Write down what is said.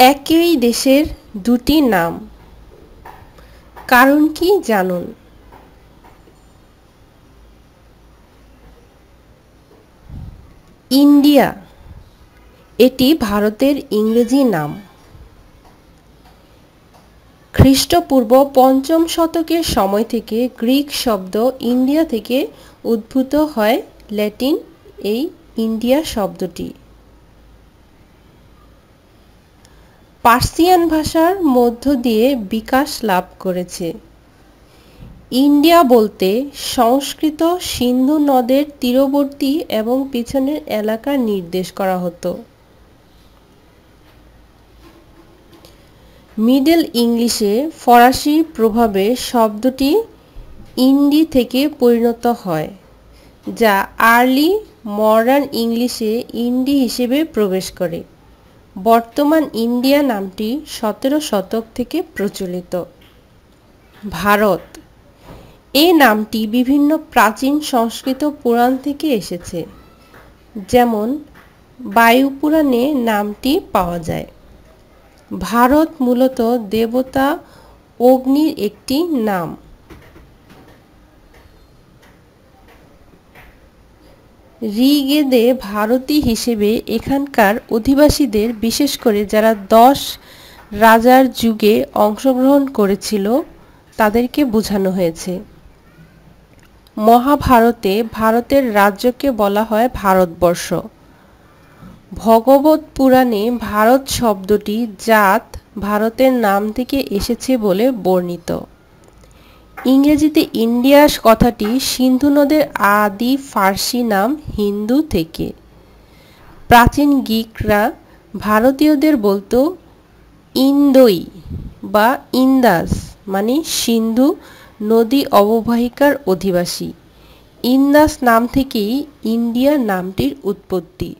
একই দেশের দুটি নাম। কারণ কি জানুন? ইন্ডিয়া, এটি ভারতের ইংরেজি নাম। খ্রিস্টপূর্ব পঞ্চম শতকের সময় থেকে গ্রিক শব্দ ইন্ডিয়া থেকে উদ্ভূত হয় ল্যাটিন এই ইন্ডিয়া শব্দটি। পার্সিয়ান ভাষার মধ্য দিয়ে বিকাশ লাভ করেছে। ইন্ডিয়া বলতে সংস্কৃত সিন্ধু নদের তীরবর্তী এবং পিছনের এলাকা নির্দেশ করা হতো। মিডল ইংলিশে ফরাসি প্রভাবে শব্দটি ইন্ডি থেকে পরিণত হয়, যা আর্লি মডার্ন ইংলিশে ইন্ডি হিসেবে প্রবেশ করে। বর্তমান ইন্ডিয়া নামটি সতেরো শতক থেকে প্রচলিত। ভারত। এই নামটি বিভিন্ন প্রাচীন সংস্কৃত পুরাণ থেকে এসেছে। যেমন, বায়ু পুরাণে নামটি পাওয়া যায়। ভারত মূলত দেবতা অগ্নির একটি নাম। ঋগ্বেদে ভারতী হিসেবে এখানকার অধিবাসীদের, বিশেষ করে যারা দশ রাজার যুগে অংশগ্রহণ করেছিল, তাদেরকে বোঝানো হয়েছে। মহাভারতে ভারতের রাজ্যকে বলা হয় ভারতবর্ষ। ভগবত পুরাণে ভারত শব্দটি জাত ভারতের নাম থেকে এসেছে বলে বর্ণিত। ইংরেজিতে ইন্ডিয়াস কথাটি সিন্ধু নদের আদি ফার্সি নাম হিন্দু থেকে। প্রাচীন গ্রিকরা ভারতীয়দের বলতো ইন্দোই বা ইন্দাস মানে সিন্ধু নদী অববাহিকার অধিবাসী। ইন্দাস নাম থেকেই ইন্ডিয়া নামটির উৎপত্তি।